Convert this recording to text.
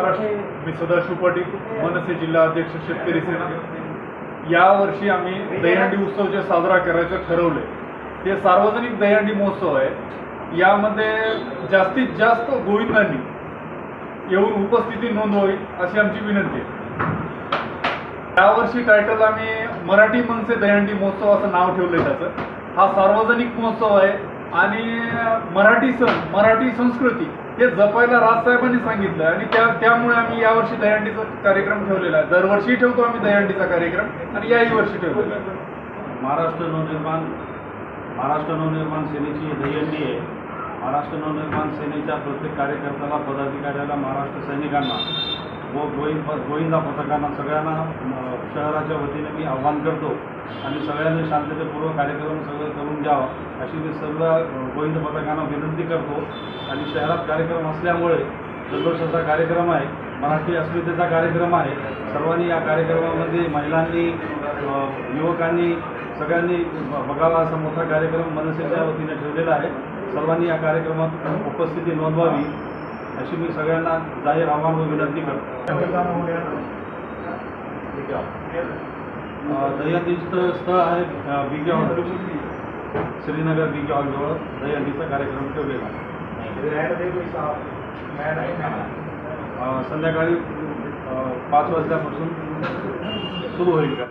महाराष्ट्र मी सदाशिव पाटील मनसे जिल्हा अध्यक्ष शेतकरी सेना. यावर्षी आम्ही दहीहंडी उत्सव जे साजरा करायचं ठरवलंय. ते सार्वजनिक दहीहंडी महोत्सव आहे. यामध्ये जास्तीत जास्त गोविंदांनी येऊन उपस्थिती नोंदवावी अशी आमची विनंती आहे. यावर्षी टायटल आम्ही मराठी मनसे दहीहंडी महोत्सव असं नाव ठेवलंय त्याचं. हा सार्वजनिक महोत्सव आहे. आणि मराठी सण मराठी संस्कृती हे जपायला राजसाहेबांनी सांगितलं आणि त्या त्यामुळे आम्ही यावर्षी दहीहंडीचा कार्यक्रम ठेवलेला आहे. दरवर्षी ठेवतो आम्ही दहीहंडीचा कार्यक्रम आणि याही वर्षी ठेवलेला आहे. महाराष्ट्र नवनिर्माण महाराष्ट्र नवनिर्माण सेनेची दहीहंडी आहे. महाराष्ट्र नवनिर्माण सेनेच्या प्रत्येक कार्यकर्त्याला पदाधिकाऱ्याला महाराष्ट्र सैनिकांना व गोविंद गोविंदा पथकांना सगळ्यांना शहराच्या वतीने मी आव्हान करतो. आणि सगळ्यांनी शांततेपूर्वक कार्यक्रम सगळं करून द्यावा अशी मी सर्व गोविंद पथकांना विनंती करतो. आणि शहरात कार्यक्रम असल्यामुळे जल्लोषाचा कार्यक्रम आहे मराठी अस्मितेचा कार्यक्रम आहे सर्वांनी या कार्यक्रमामध्ये महिलांनी युवकांनी सगळ्यांनी बघावा असा मोठा कार्यक्रम मनसेच्या वतीने ठेवलेला आहे. सर्वांनी या कार्यक्रमात उपस्थिती नोंदवावी अशी मी सगळ्यांना जाहीर आव्हान व विनंती करतो. अ, स्थळ आहे अ, बीके हॉल श्रीनगर बीके हॉलजवळ दहीहंडीचा कार्यक्रम ठेवलेला आहे अ, संध्याकाळी अ, पाच वाजल्यापासून सुरू होईल का